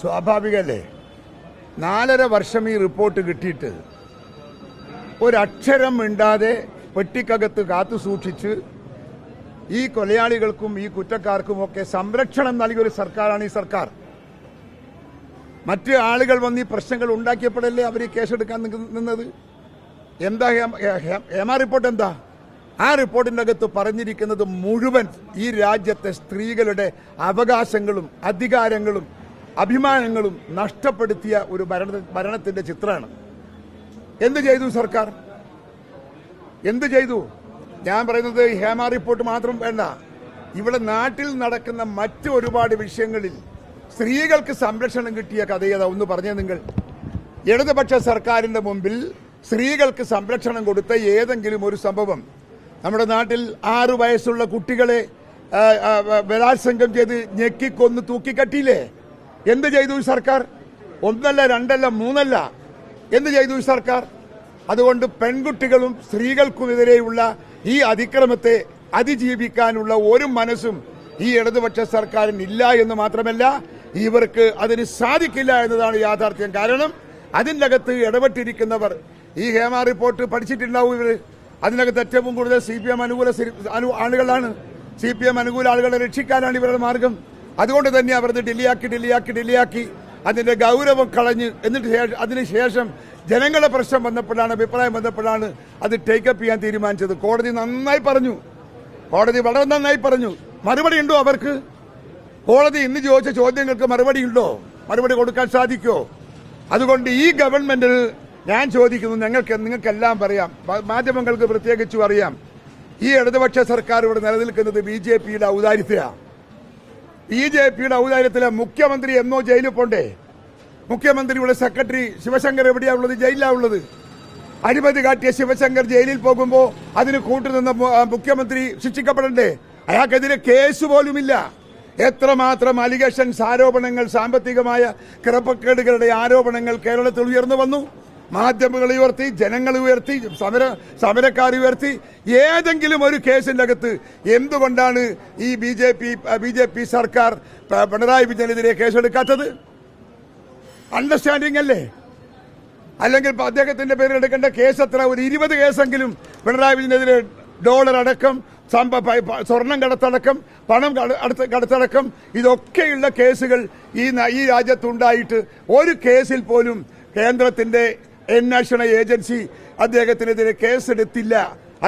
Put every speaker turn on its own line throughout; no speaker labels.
സ്വാഭാവികല്ലേ? നാലര വർഷം ഈ റിപ്പോർട്ട് കിട്ടിയിട്ട് ഒരക്ഷരം മിണ്ടാതെ പെട്ടിക്കകത്ത് കാത്തു സൂക്ഷിച്ച് ഈ കൊലയാളികൾക്കും ഈ കുറ്റക്കാർക്കും ഒക്കെ സംരക്ഷണം നൽകിയ ഒരു സർക്കാരാണ് ഈ സർക്കാർ. മറ്റ് ആളുകൾ വന്ന് ഈ പ്രശ്നങ്ങൾ ഉണ്ടാക്കിയപ്പോഴല്ലേ അവർ ഈ കേസെടുക്കാൻ നിന്നത്? എന്താ ഹേമ- റിപ്പോർട്ട് എന്താ? ആ റിപ്പോർട്ടിന്റെ അകത്ത് പറഞ്ഞിരിക്കുന്നത് മുഴുവൻ ഈ രാജ്യത്തെ സ്ത്രീകളുടെ അവകാശങ്ങളും അധികാരങ്ങളും അഭിമാനങ്ങളും നഷ്ടപ്പെടുത്തിയ ഒരു ഭരണ ഭരണത്തിന്റെ ചിത്രമാണ്. എന്ത് ചെയ്തു സർക്കാർ? എന്ത് ചെയ്തു? ഞാൻ പറയുന്നത് ഹേമ റിപ്പോർട്ട് മാത്രം വേണ്ട. ഇവിടെ നാട്ടിൽ നടക്കുന്ന മറ്റു ഒരുപാട് വിഷയങ്ങളിൽ സ്ത്രീകൾക്ക് സംരക്ഷണം കിട്ടിയ കഥയത ഒന്ന് പറഞ്ഞ നിങ്ങൾ. ഇടതുപക്ഷ സർക്കാരിന്റെ മുമ്പിൽ സ്ത്രീകൾക്ക് സംരക്ഷണം കൊടുത്ത ഏതെങ്കിലും ഒരു സംഭവം. നമ്മുടെ നാട്ടിൽ ആറു വയസ്സുള്ള കുട്ടികളെ ബലാത്സംഗം ചെയ്ത് ഞെക്കിക്കൊന്ന് തൂക്കിക്കട്ടിയില്ലേ? എന്ത് ചെയ്തു ഈ സർക്കാർ? ഒന്നല്ല രണ്ടല്ല മൂന്നല്ല. എന്ത് ചെയ്തു ഈ സർക്കാർ? അതുകൊണ്ട് പെൺകുട്ടികളും സ്ത്രീകൾക്കുമെതിരെയുള്ള ഈ അതിക്രമത്തെ അതിജീവിക്കാനുള്ള ഒരു മനസ്സും ഈ ഇടതുപക്ഷ സർക്കാരിന് ഇല്ല എന്ന് മാത്രമല്ല ഇവർക്ക് അതിന് സാധിക്കില്ല എന്നതാണ് യാഥാർത്ഥ്യം. കാരണം അതിന്റെ അകത്ത് ഇടപെട്ടിരിക്കുന്നവർ ഈ ഹേമ റിപ്പോർട്ട് പഠിച്ചിട്ടുണ്ടാവും ഇവർ അതിനകത്ത് ഏറ്റവും കൂടുതൽ സി പി എം അനുകൂല ആളുകളാണ്. സി പി എം അനുകൂല ആളുകളെ രക്ഷിക്കാനാണ് ഇവരുടെ മാർഗം. അതുകൊണ്ട് തന്നെ അവർ ഇത് ഡിലിയാക്കി ഡിലിയാക്കി ഡിലിയാക്കി അതിന്റെ ഗൗരവം കളഞ്ഞ് എന്നിട്ട് ശേഷം അതിനുശേഷം ജനങ്ങളുടെ പ്രശ്നം വന്നപ്പോഴാണ് അഭിപ്രായം വന്നപ്പോഴാണ് അത് ടേക്കപ്പ് ചെയ്യാൻ തീരുമാനിച്ചത്. കോടതി നന്നായി പറഞ്ഞു. കോടതി വളരെ നന്നായി പറഞ്ഞു. മറുപടി ഉണ്ടോ അവർക്ക്? കോടതി ഇന്ന് ചോദിച്ച ചോദ്യങ്ങൾക്ക് മറുപടി ഉണ്ടോ? മറുപടി കൊടുക്കാൻ സാധിക്കോ? അതുകൊണ്ട് ഈ ഗവൺമെന്റിൽ ഞാൻ ചോദിക്കുന്നു ഞങ്ങൾക്ക് നിങ്ങൾക്കെല്ലാം പറയാം. മാധ്യമങ്ങൾക്ക് പ്രത്യേകിച്ചും അറിയാം. ഈ ഇടതുപക്ഷ സർക്കാർ ഇവിടെ നിലനിൽക്കുന്നത് ബി ജെ പിയുടെ ഔദാര്യത്തിലാണ് ബി ജെ പിയുടെ ഔദാര്യത്തിലെ മുഖ്യമന്ത്രി എന്നോ ജയിലിൽ പോണ്ടേ? മുഖ്യമന്ത്രിയുടെ സെക്രട്ടറി ശിവശങ്കർ എവിടെയാ ഉള്ളത് ജയിലിലാ ഉള്ളത് അഴിമതി കാട്ടിയ ശിവശങ്കർ ജയിലിൽ പോകുമ്പോൾ അതിന് കൂട്ടുനിന്ന മുഖ്യമന്ത്രി ശിക്ഷിക്കപ്പെടണ്ടേ? അയാൾക്കെതിരെ കേസ് പോലുമില്ല. എത്രമാത്രം അലിഗേഷൻസ് ആരോപണങ്ങൾ സാമ്പത്തികമായ ക്രമക്കേടുകളുടെ ആരോപണങ്ങൾ കേരളത്തിൽ ഉയർന്നു വന്നു. മാധ്യമങ്ങൾ ഉയർത്തി ജനങ്ങൾ ഉയർത്തി സമര സമരക്കാർ ഉയർത്തി ഏതെങ്കിലും ഒരു കേസിന്റെ അകത്ത് എന്തുകൊണ്ടാണ് ഈ B J P B J P സർക്കാർ പിണറായി വിജയനെതിരെ കേസെടുക്കാത്തത്? അണ്ടർസ്റ്റാൻഡിംഗ് അല്ലേ? അല്ലെങ്കിൽ അദ്ദേഹത്തിന്റെ പേരിൽ എടുക്കേണ്ട കേസ് എത്ര? ഒരു ഇരുപത് കേസെങ്കിലും പിണറായി വിജയനെതിരെ ഡോളർ അടക്കം സ്വർണം കടത്തടക്കം പണം കടത്തടക്കം ഇതൊക്കെയുള്ള കേസുകൾ ഈ ഈ രാജ്യത്തുണ്ടായിട്ട് ഒരു കേസിൽ പോലും കേന്ദ്രത്തിന്റെ അന്വേഷണ ഏജൻസി അദ്ദേഹത്തിനെതിരെ കേസെടുത്തില്ല.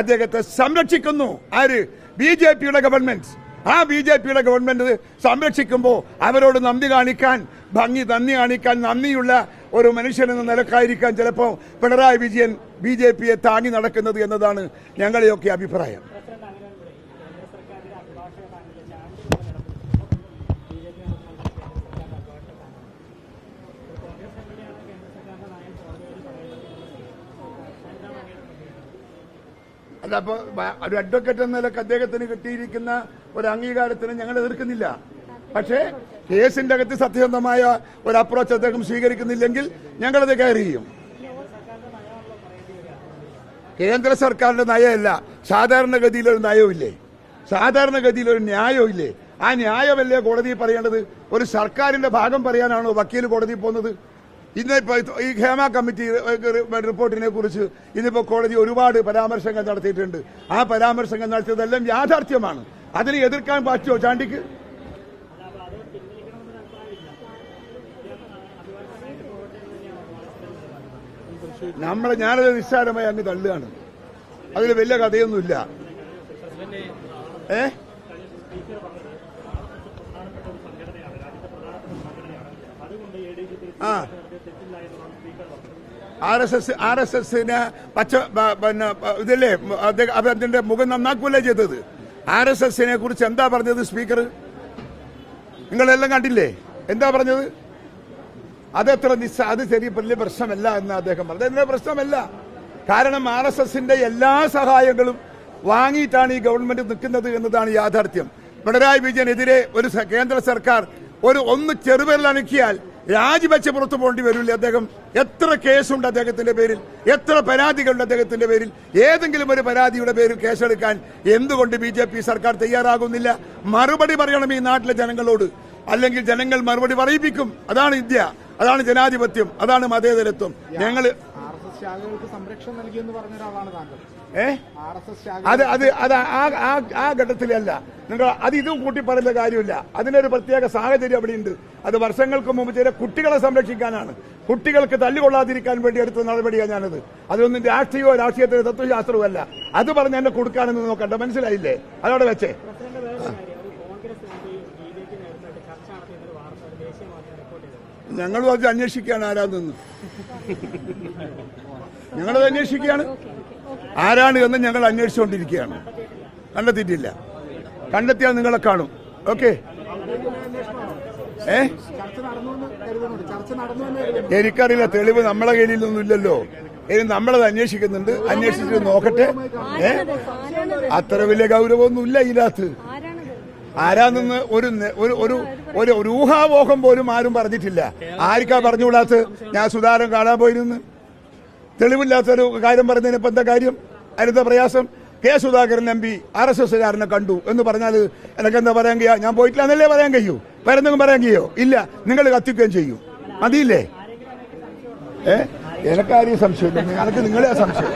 അദ്ദേഹത്തെ സംരക്ഷിക്കുന്നു. ആര്? ബി ജെ പിയുടെ ഗവൺമെന്റ് ആ ബി ജെ പിയുടെ ഗവൺമെന്റ് സംരക്ഷിക്കുമ്പോൾ അവരോട് നന്ദി കാണിക്കാൻ ഭംഗി നന്ദി കാണിക്കാൻ നന്ദിയുള്ള ഒരു മനുഷ്യൻ എന്ന നിലക്കായിരിക്കാൻ ചിലപ്പോൾ പിണറായി വിജയൻ ബി ജെ പിയെ താങ്ങി നടക്കുന്നത് എന്നതാണ് ഞങ്ങളുടെയൊക്കെ അഭിപ്രായം. ബ- ഒരു അഡ്വക്കേറ്റ് എന്ന നിലയ്ക്ക് അദ്ദേഹത്തിന് കിട്ടിയിരിക്കുന്ന ഒരു അംഗീകാരത്തിന് ഞങ്ങൾ എതിർക്കുന്നില്ല. പക്ഷേ കേസിന്റെ അകത്ത് സത്യസന്ധമായ ഒരു അപ്രോച്ച് അദ്ദേഹം സ്വീകരിക്കുന്നില്ലെങ്കിൽ ഞങ്ങളത് കയറി ചെയ്യും. കേന്ദ്ര സർക്കാരിന്റെ നയമല്ല സാധാരണഗതിയിൽ ഒരു നയമില്ലേ സാധാരണഗതിയിൽ ഒരു ന്യായമില്ലേ ആ ന്യായമല്ലേ കോടതി പറയേണ്ടത്? ഒരു സർക്കാരിന്റെ ഭാഗം പറയാനാണോ വക്കീൽ കോടതി പോകുന്നത്? ഇന്ന് ഇപ്പൊ ഈ ഹേമ കമ്മിറ്റി റിപ്പോർട്ടിനെ കുറിച്ച് ഇന്നിപ്പോ കോടതി ഒരുപാട് പരാമർശങ്ങൾ നടത്തിയിട്ടുണ്ട്. ആ പരാമർശങ്ങൾ നടത്തിയതെല്ലാം യാഥാർത്ഥ്യമാണ്. അതിനെ എതിർക്കാൻ പറ്റുമോ ചാണ്ടിക്ക്? നമ്മളെ ഞാനത് നിസ്സാരമായി അങ്ങ് തള്ളുകയാണ്. അതിൽ വലിയ കഥയൊന്നുമില്ല. ഏ? ആ. R S S R S എസിന് പച്ച പിന്നെ ഇതല്ലേ അതിന്റെ മുഖം നന്നാക്കുകയല്ലേ ചെയ്തത്? ആർ എസ് എസിനെ കുറിച്ച് എന്താ പറഞ്ഞത് സ്പീക്കർ? നിങ്ങളെല്ലാം കണ്ടില്ലേ? എന്താ പറഞ്ഞത്? അതത്ര നിസ്സ അത് ശരി വലിയ പ്രശ്നമല്ല എന്ന് അദ്ദേഹം പറഞ്ഞു. അതിന്റെ പ്രശ്നമല്ല? കാരണം ആർ എസ് എസിന്റെ എല്ലാ സഹായങ്ങളും വാങ്ങിയിട്ടാണ് ഈ ഗവൺമെന്റ് നിൽക്കുന്നത് എന്നതാണ് യാഥാർത്ഥ്യം. പിണറായി വിജയനെതിരെ ഒരു കേന്ദ്ര സർക്കാർ ഒരു ഒന്ന് ചെറുപേരിൽ അണക്കിയാൽ രാജിവെച്ച് പുറത്തു പോകേണ്ടി വരില്ലേ അദ്ദേഹം? എത്ര കേസുണ്ട് അദ്ദേഹത്തിന്റെ പേരിൽ? എത്ര പരാതികളുണ്ട് അദ്ദേഹത്തിന്റെ പേരിൽ? ഏതെങ്കിലും ഒരു പരാതിയുടെ പേരിൽ കേസെടുക്കാൻ എന്തുകൊണ്ട് ബി ജെ പി സർക്കാർ തയ്യാറാകുന്നില്ല? മറുപടി പറയണം ഈ നാട്ടിലെ ജനങ്ങളോട്. അല്ലെങ്കിൽ ജനങ്ങൾ മറുപടി പറയിപ്പിക്കും. അതാണ് ഇന്ത്യ. അതാണ് ജനാധിപത്യം. അതാണ് മതേതരത്വം. ഞങ്ങൾ
ശാഖകൾക്ക് സംരക്ഷണം നൽകിയെന്ന് പറഞ്ഞ ഒരാളാണ് താങ്കൾ.
ഏ?
ആർ എസ് എസ്
അത് അത് അത് ആ ആ ആ ഘട്ടത്തിലല്ല. നിങ്ങൾ അത് ഇതും കൂട്ടി പറയുന്ന കാര്യമില്ല. അതിനൊരു പ്രത്യേക സാഹചര്യം അവിടെയുണ്ട്. അത് വർഷങ്ങൾക്ക് മുമ്പ് ചില കുട്ടികളെ സംരക്ഷിക്കാനാണ്. കുട്ടികൾക്ക് തല്ലുകൊള്ളാതിരിക്കാൻ വേണ്ടി എടുത്ത നടപടിയാണ് ഞാനത്. അതൊന്നും രാഷ്ട്രീയമോ രാഷ്ട്രീയത്തിന്റെ തത്വശാസ്ത്രവും അല്ല. അത് പറഞ്ഞ് എന്നെ കൊടുക്കാനെന്ന് നോക്കണ്ട. മനസ്സിലായില്ലേ? അതവിടെ വെച്ചേ
പ്രസിഡന്റ് വേറെ കാര്യം ഒരു Congress M P B J P നേതൃത്വമായിട്ട് ചർച്ച നടത്തിയെന്നൊരു വാർത്ത ഒരു ദേശീയ മാധ്യമം റിപ്പോർട്ട് ചെയ്തത്
ഞങ്ങളും അത് അന്വേഷിക്കുകയാണ് ആരാന്നെന്ന് ഞങ്ങളത് അന്വേഷിക്കുകയാണ്. ആരാണ് എന്ന് ഞങ്ങൾ അന്വേഷിച്ചുകൊണ്ടിരിക്കുകയാണ്. കണ്ടെത്തിയിട്ടില്ല. കണ്ടെത്തിയാൽ നിങ്ങളെ കാണും. ഓക്കെ? ഏ? എനിക്കറിയില്ല തെളിവ് നമ്മളെ കയ്യിലൊന്നും ഇല്ലല്ലോ. ഇനി നമ്മളത് അന്വേഷിക്കുന്നുണ്ട്. അന്വേഷിച്ചിട്ട് നോക്കട്ടെ. ഏ? അത്ര വലിയ ഗൗരവമൊന്നും ഇല്ല ഇതിനകത്ത്. ആരാണെന്ന് ഒരു ഒരു ഒരു ഒരു ഊഹാവോഹം പോലും ആരും പറഞ്ഞിട്ടില്ല. ആർക്കാ പറഞ്ഞുകൂടാത്ത ഞാൻ സുധാരം കാണാൻ പോയിരുന്നു തെളിവില്ലാത്തൊരു കാര്യം പറഞ്ഞതിന് ഇപ്പൊ എന്താ കാര്യം? അതിനെന്താ പ്രയാസം? K Sudhakaran M P R S എസ്സുകാരനെ കണ്ടു എന്ന് പറഞ്ഞാൽ എനിക്ക് എന്താ പറയാൻ കഴിയാ? ഞാൻ പോയിട്ടില്ല എന്നല്ലേ പറയാൻ കഴിയൂ? വരുന്നെങ്കിൽ പറയാൻ കഴിയോ? ഇല്ല. നിങ്ങൾ കത്തിക്കുകയും ചെയ്യും. മതിയില്ലേ? ഏ? എനിക്കാരും സംശയമില്ല. എനിക്ക് നിങ്ങളെ സംശയം.